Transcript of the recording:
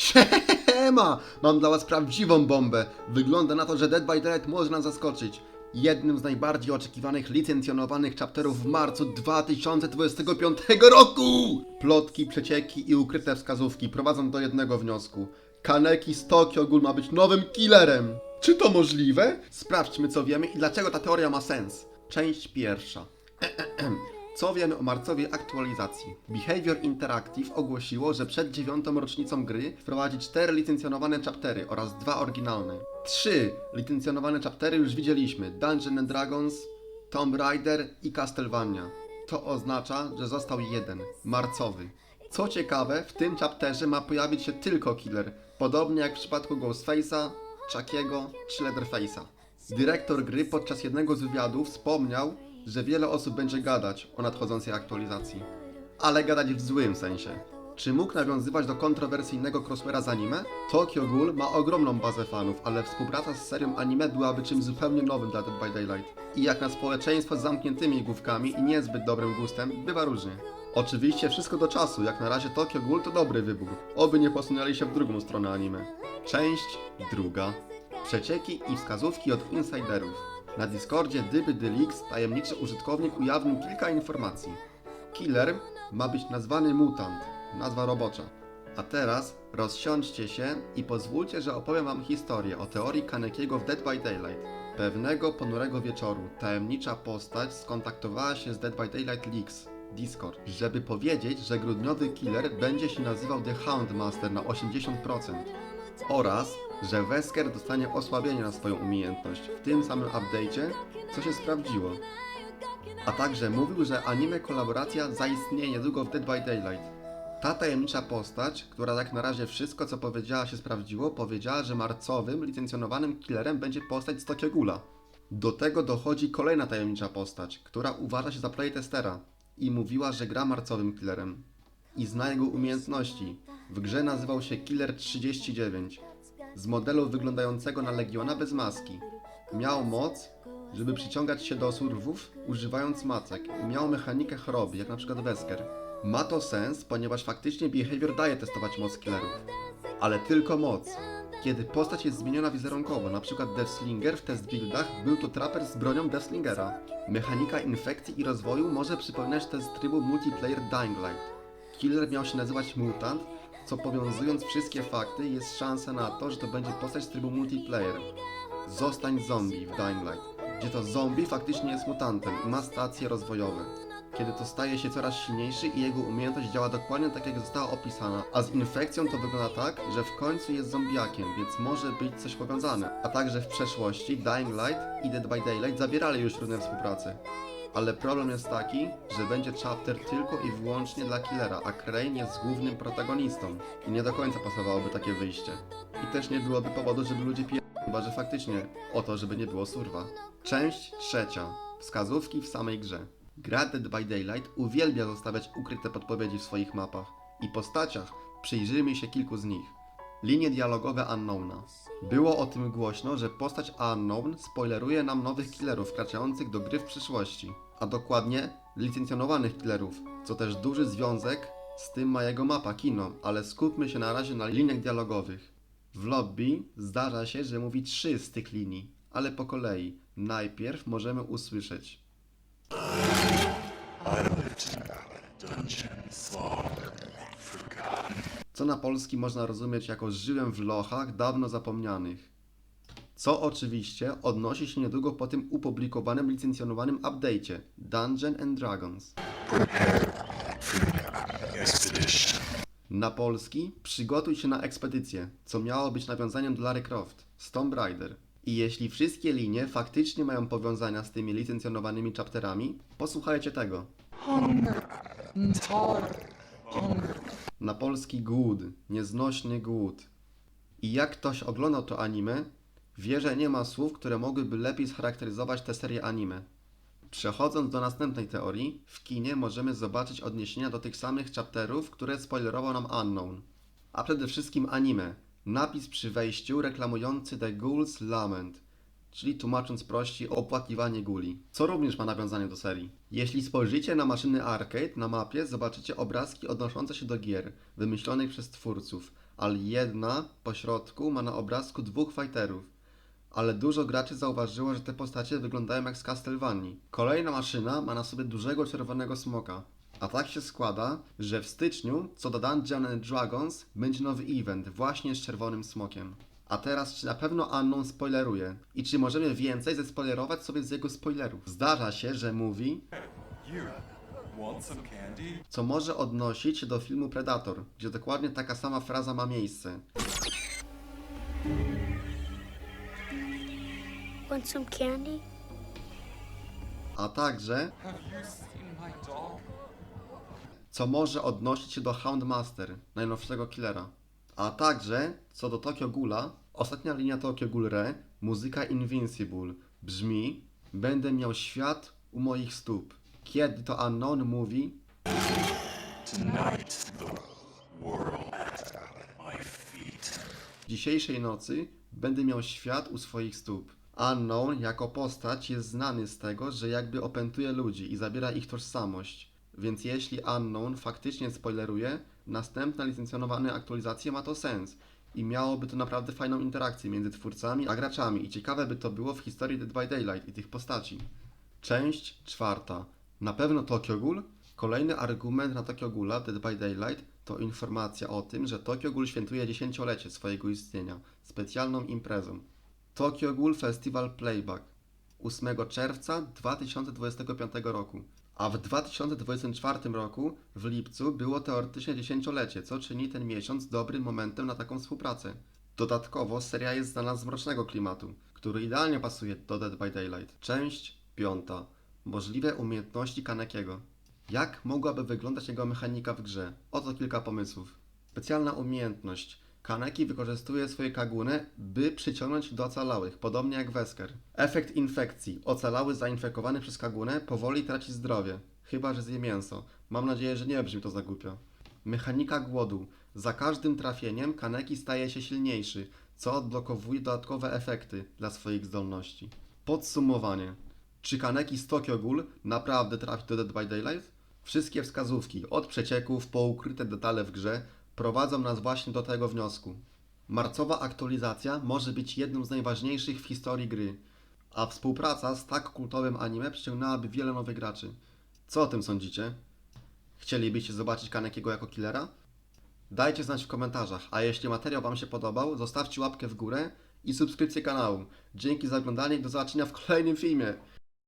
Siema! Mam dla was prawdziwą bombę. Wygląda na to, że Dead by Daylight może nas zaskoczyć. Jednym z najbardziej oczekiwanych licencjonowanych chapterów w marcu 2025 roku! Plotki, przecieki i ukryte wskazówki prowadzą do jednego wniosku. Kaneki z Tokyo Ghoul ma być nowym killerem. Czy to możliwe? Sprawdźmy co wiemy i dlaczego ta teoria ma sens. Część pierwsza. Co wiemy o marcowej aktualizacji? Behavior Interactive ogłosiło, że przed dziewiątą rocznicą gry wprowadzi cztery licencjonowane chaptery oraz dwa oryginalne. Trzy licencjonowane chaptery już widzieliśmy: Dungeons and Dragons, Tomb Raider i Castlevania. To oznacza, że został jeden, marcowy. Co ciekawe, w tym chapterze ma pojawić się tylko killer, podobnie jak w przypadku Ghostface'a, Chuckiego czy Leatherface'a. Dyrektor gry podczas jednego z wywiadów wspomniał, że wiele osób będzie gadać o nadchodzącej aktualizacji. Ale gadać w złym sensie. Czy mógł nawiązywać do kontrowersyjnego crossovera z anime? Tokyo Ghoul ma ogromną bazę fanów, ale współpraca z serią anime byłaby czymś zupełnie nowym dla Dead by Daylight. I jak na społeczeństwo z zamkniętymi główkami i niezbyt dobrym gustem, bywa różnie. Oczywiście wszystko do czasu, jak na razie Tokyo Ghoul to dobry wybór. Oby nie posunęli się w drugą stronę anime. Część druga. Przecieki i wskazówki od insiderów. Na Discordzie Dyby Delix tajemniczy użytkownik ujawnił kilka informacji. Killer ma być nazwany mutant, nazwa robocza. A teraz rozsiądźcie się i pozwólcie, że opowiem wam historię o teorii Kanekiego w Dead by Daylight. Pewnego ponurego wieczoru tajemnicza postać skontaktowała się z Dead by Daylight Leaks, Discord, żeby powiedzieć, że grudniowy killer będzie się nazywał The Houndmaster na 80% oraz że Wesker dostanie osłabienie na swoją umiejętność w tym samym update'cie, co się sprawdziło. A także mówił, że anime kolaboracja zaistnieje niedługo w Dead by Daylight. Ta tajemnicza postać, która jak na razie wszystko co powiedziała się sprawdziło, powiedziała, że marcowym, licencjonowanym killerem będzie postać z Tokyo Ghoula. Do tego dochodzi kolejna tajemnicza postać, która uważa się za playtestera i mówiła, że gra marcowym killerem. I zna jego umiejętności. W grze nazywał się Killer 39 z modelu wyglądającego na Legiona bez maski. Miał moc, żeby przyciągać się do surwów używając macek i miał mechanikę choroby, jak na przykład Wesker. Ma to sens, ponieważ faktycznie Behavior daje testować moc killerów. Ale tylko moc. Kiedy postać jest zmieniona wizerunkowo, przykład Deathslinger w test buildach był to trapper z bronią Deathslingera. Mechanika infekcji i rozwoju może przypominać test trybu multiplayer Dying Light. Killer miał się nazywać Mutant, co powiązując wszystkie fakty jest szansa na to, że to będzie postać z trybu multiplayer. Zostań zombie w Dying Light, gdzie to zombie faktycznie jest mutantem i ma stacje rozwojowe. Kiedy to staje się coraz silniejszy i jego umiejętność działa dokładnie tak jak została opisana, a z infekcją to wygląda tak, że w końcu jest zombiakiem, więc może być coś powiązane. A także w przeszłości Dying Light i Dead by Daylight zawierali już różne współpracy. Ale problem jest taki, że będzie chapter tylko i wyłącznie dla killera, a Crane jest głównym protagonistą. I nie do końca pasowałoby takie wyjście. I też nie byłoby powodu, żeby ludzie pije, chyba że faktycznie o to, żeby nie było surwa. Część trzecia. Wskazówki w samej grze. Gra Dead by Daylight uwielbia zostawiać ukryte podpowiedzi w swoich mapach i postaciach. Przyjrzyjmy się kilku z nich. Linie dialogowe Unknowna. Było o tym głośno, że postać Unknown spoileruje nam nowych killerów wkraczających do gry w przyszłości, a dokładnie licencjonowanych killerów, co też duży związek z tym ma jego mapa kino, ale skupmy się na razie na liniach dialogowych. W lobby zdarza się, że mówi trzy z tych linii, ale po kolei. Najpierw możemy usłyszeć co na polski można rozumieć jako żyłem w lochach dawno zapomnianych. Co oczywiście odnosi się niedługo po tym upublikowanym licencjonowanym update'cie Dungeon and Dragons. Na polski przygotuj się na ekspedycję, co miało być nawiązaniem do Lara Croft Tomb Raider. I jeśli wszystkie linie faktycznie mają powiązania z tymi licencjonowanymi chapterami, posłuchajcie tego. Na polski głód, nieznośny głód. I jak ktoś oglądał to anime, wie, że nie ma słów, które mogłyby lepiej scharakteryzować tę serię anime. Przechodząc do następnej teorii, w kinie możemy zobaczyć odniesienia do tych samych chapterów, które spoilerował nam Unknown. A przede wszystkim anime. Napis przy wejściu reklamujący The Ghoul's Lament, czyli tłumacząc prościej opłakiwanie guli, co również ma nawiązanie do serii. Jeśli spojrzycie na maszyny arcade na mapie, zobaczycie obrazki odnoszące się do gier, wymyślonych przez twórców, ale jedna po środku ma na obrazku dwóch fighterów. Ale dużo graczy zauważyło, że te postacie wyglądają jak z Castlevanii. Kolejna maszyna ma na sobie dużego czerwonego smoka. A tak się składa, że w styczniu, co do Dungeons Dragons, będzie nowy event właśnie z czerwonym smokiem. A teraz, czy na pewno Anną spoileruje? I czy możemy więcej zespoilerować sobie z jego spoilerów? Zdarza się, że mówi, co może odnosić się do filmu Predator, gdzie dokładnie taka sama fraza ma miejsce. Want some candy? A także, co może odnosić się do Houndmaster, najnowszego killera. A także, co do Tokyo Ghoula, ostatnia linia Tokyo Ghoul Re, muzyka Invincible, brzmi Będę miał świat u moich stóp. Kiedy to Unknown mówi Tonight, the world at my feet. Dzisiejszej nocy będę miał świat u swoich stóp. Unknown jako postać jest znany z tego, że jakby opętuje ludzi i zabiera ich tożsamość. Więc jeśli Unknown faktycznie spoileruje, następne licencjonowane aktualizacje ma to sens. I miałoby to naprawdę fajną interakcję między twórcami a graczami i ciekawe by to było w historii Dead by Daylight i tych postaci. Część czwarta. Na pewno Tokyo Ghoul? Kolejny argument na Tokyo Ghoula Dead by Daylight to informacja o tym, że Tokyo Ghoul świętuje dziesięciolecie swojego istnienia specjalną imprezą. Tokyo Ghoul Festival Playback 8 czerwca 2025 roku. A w 2024 roku, w lipcu, było teoretycznie dziesięciolecie, co czyni ten miesiąc dobrym momentem na taką współpracę. Dodatkowo seria jest znana z mrocznego klimatu, który idealnie pasuje do Dead by Daylight. Część piąta. Możliwe umiejętności Kanekiego. Jak mogłaby wyglądać jego mechanika w grze? Oto kilka pomysłów. Specjalna umiejętność. Kaneki wykorzystuje swoje kagunę, by przyciągnąć do ocalałych, podobnie jak Wesker. Efekt infekcji. Ocalały zainfekowany przez kagunę powoli traci zdrowie, chyba że zje mięso. Mam nadzieję, że nie brzmi to za głupio. Mechanika głodu. Za każdym trafieniem Kaneki staje się silniejszy, co odblokowuje dodatkowe efekty dla swoich zdolności. Podsumowanie. Czy Kaneki z Tokyo Ghoul naprawdę trafi do Dead by Daylight? Wszystkie wskazówki, od przecieków po ukryte detale w grze, prowadzą nas właśnie do tego wniosku. Marcowa aktualizacja może być jedną z najważniejszych w historii gry, a współpraca z tak kultowym anime przyciągnęłaby wiele nowych graczy. Co o tym sądzicie? Chcielibyście zobaczyć Kanekiego jako killera? Dajcie znać w komentarzach, a jeśli materiał Wam się podobał, zostawcie łapkę w górę i subskrypcję kanału. Dzięki za oglądanie i do zobaczenia w kolejnym filmie.